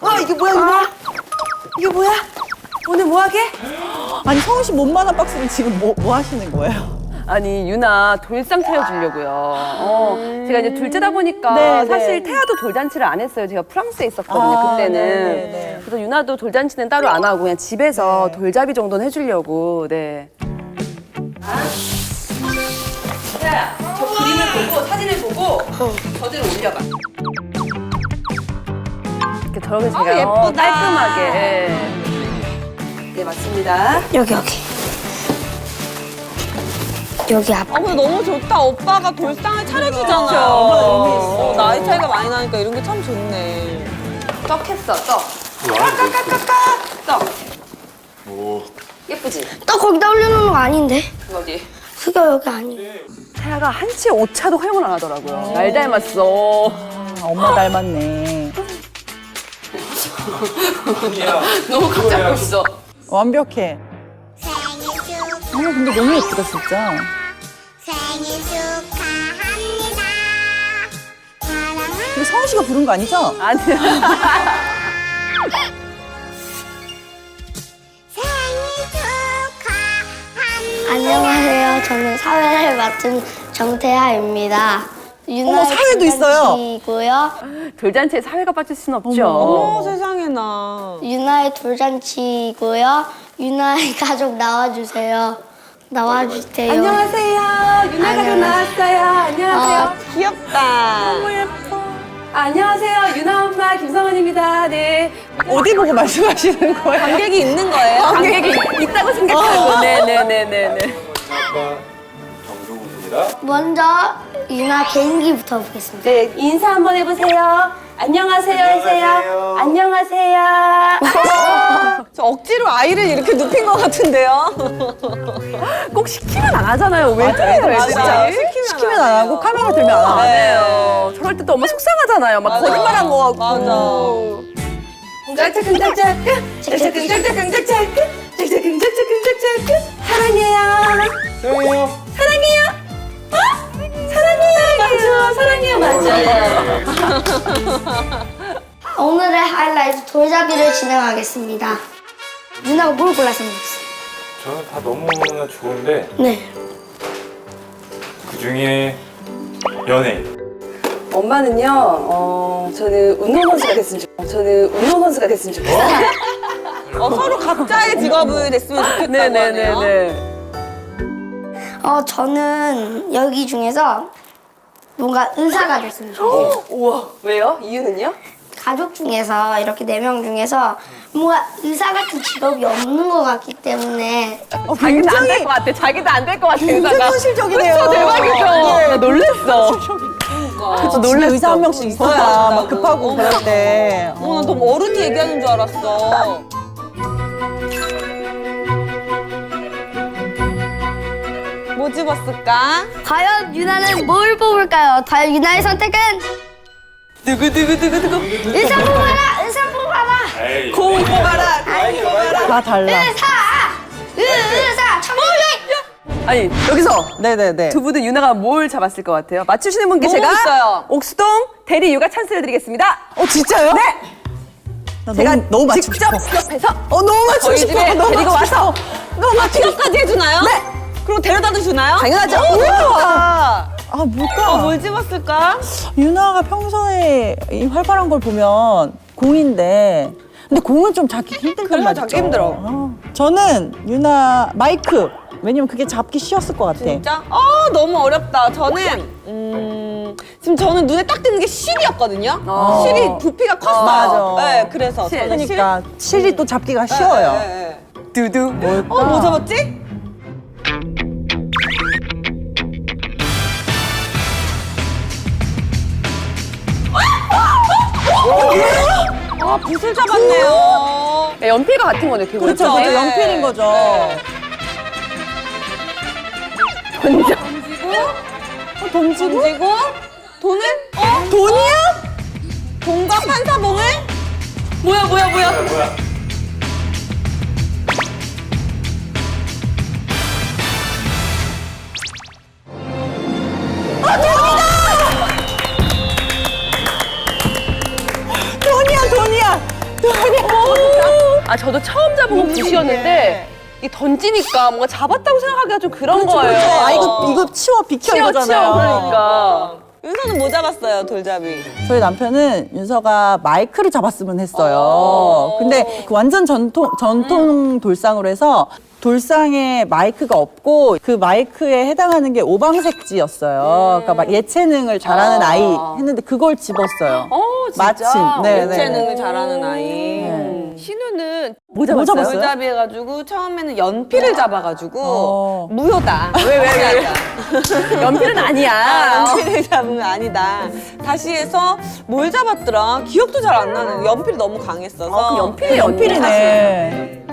와 이게 뭐야 이거 뭐야? 이게 뭐야? 오늘 뭐 하게? 아니 성훈 씨 몸만한 박스는 지금 뭐, 뭐 하시는 거예요? 아니 유나 돌상 차려주려고요. 어, 제가 이제 둘째다 보니까 네, 네. 사실 태아도 돌잔치를 안 했어요. 제가 프랑스에 있었거든요 아, 그때는. 네, 네, 네. 그래서 유나도 돌잔치는 따로 안 하고 그냥 집에서 돌잡이 정도는 해주려고. 네. 자, 저 그림을 보고 사진을 보고 저대로 올려봐. 저렇게 제가 어, 예쁘다. 깔끔하게. 네 맞습니다. 여기 여기 여기 앞 아 근데 너무 좋다. 오빠가 돌상을 차려주잖아. 그렇죠. 어, 나이 차이가 많이 나니까 이런 게 참 좋네. 떡 했어 떡. 떡. 예쁘지? 또 거기다 올려놓는 거 아닌데 여기. 그게 여기 아니 태아가 한치 오차도 허용을 안 하더라고요. 날 닮았어. 아, 엄마 닮았네. 너무 각 잡고 있어. 완벽해. 어, 근데 너무 예쁘다 진짜. 생일 축하합니다. 사랑하는 이거 성훈 씨가 부른 거 아니죠? 생일 축하합니다. 안녕하세요 저는 사회를 맡은 정태하입니다 어머, 사회도 있어요. 돌잔치고요 돌잔치에 사회가 빠질 수는 없죠. 어 세상에나. 유나의 돌잔치고요 유나의 가족 나와주세요 나와주세요 안녕하세요. 유나가 좀 나왔어요. 안녕하세요. 아, 귀엽다. 안녕하세요. 유나 엄마 김성은입니다. 네. 어디 보고 말씀하시는 거예요? 관객이 있는 거예요? 관객이 있다고 생각하고. 네네네네네. 정종훈입니다. 먼저 유나 개인기부터 보겠습니다 네, 인사 한번 해보세요. 안녕하세요 하세요. 안녕하세요. 저 억지로 아이를 이렇게 눕힌 것 같은데요? 꼭 시키면 안 하잖아요. 왜 그래요, 맞아. 진짜? 시키면 안 하고 카메라 들면 안 하고. 맞아요. 저럴 때 또 엄마 속상하잖아요. 막 거짓말한 거 같고. 맞아. 짝짝짝짝짝 짝짝짝 짝짝짝짝 짝 짝짝짝짝짝 사랑해요. 사랑해요. 사랑해요. 오늘의 하이라이트 돌잡이를 진행하겠습니다 유나가 뭘 골라 생각했어요? 저는 다 너무나 좋은데 네 그 중에 연예인. 엄마는요. 어, 저는 운동선수가 됐으면 좋. 저는 운동선수가 됐으면 좋겠어요. 어, 서로 각자의 직업을 냈으면 좋겠다고 하네요. 네네네네. 어, 저는 여기 중에서 뭔가 의사가 됐으면 좋겠어요. 우와. 왜요? 이유는요? 가족 중에서 이렇게 네 명 중에서 뭔가 의사 같은 직업이 없는 것 같기 때문에 어, 자기도 안 될 것 같아. 자기도 안 될 것 같아. 굉장히 의사가. 현실적이네요. 그쵸, 대박이죠. 나 놀랬어. 그쵸, 놀래 의사 한 명씩 있어야 막 급하고 그럴 때. 어, 나 너무 어른이 얘기하는 줄 알았어. 뭐 집었을까? 과연 유나는 뭘 뽑을까요? 과연 유나의 선택은 두구두구두구두구. 의사 뽑아라! 의사 뽑아라! 에이. 공 뽑아라. 다 달라. 의사! 의사! 청룡이! 아니, 여기서 네네네. 두 분은 유나가 뭘 잡았을 것 같아요? 맞추시는 분께 제가 있어요. 옥수동 대리 육아 찬스를 드리겠습니다. 어 진짜요? 네. 나 제가 너무, 너무 맞추고 직접 싶어. 옆에서 어 너무 맞추고 저희 싶어. 집에 너무 데리고 맞추고 와서 싶어. 너무 맞추고 싶어. 필요까지 해주나요? 네. 그리고 데려다도 주나요? 당연하죠. 우와. 아 뭘까? 어, 뭘 집었을까? 유나가 평소에 이 활발한 걸 보면 공인데 근데 공은 좀 잡기 힘들단 그래요, 말이죠. 잡기 힘들어. 어. 저는 유나 마이크 왜냐면 그게 잡기 쉬웠을 것 같아. 진짜? 어, 너무 어렵다. 저는, 음, 지금 저는 눈에 딱 띄는 게 실이었거든요. 어. 실이 부피가 컸어요. 맞아. 네, 그래서. 실. 저는 그러니까 실이 또 잡기가 실. 쉬워요. 네, 네, 네. 두두. 어, 뭐 잡았지? 아, 붓을 잡았네요. 네, 연필과 같은 거네, 그거. 그렇죠. 그렇죠. 그렇죠. 네. 연필인 거죠. 네. 던져. 어, 던지고 던지고, 돈은? 어? 돈이야? 돈과 판사봉을? 뭐야, 뭐야, 뭐야. 돈이야. 아 저도 처음 잡은 건 붓이었는데 이 던지니까 뭔가 잡았다고 생각하기가 좀 그런 거예요. 아 이거 이거 치워 비켜 치워 이거잖아요. 치워 그러니까. 윤서는 뭐 잡았어요 돌잡이? 저희 남편은 윤서가 마이크를 잡았으면 했어요. 근데 그 완전 전통 전통 돌상으로 해서 돌상에 마이크가 없고 그 마이크에 해당하는 게 오방색지였어요. 그러니까 막 예체능을 잘하는 아이 했는데 그걸 집었어요. 어 진짜. 마침. 네, 네. 예체능을 잘하는 아이. 네. 신우는 뭐뭐 잡았어요? 잡았어요? 돌잡이 해가지고 처음에는 연필을 잡아가지고 어. 무효다. 왜 왜 왜? 연필은 아니야. 연필을 잡으면 아니다. 다시 해서 뭘 잡았더라? 기억도 잘 안 나는. 연필이 너무 강했어서. 그 연필이 연필이네.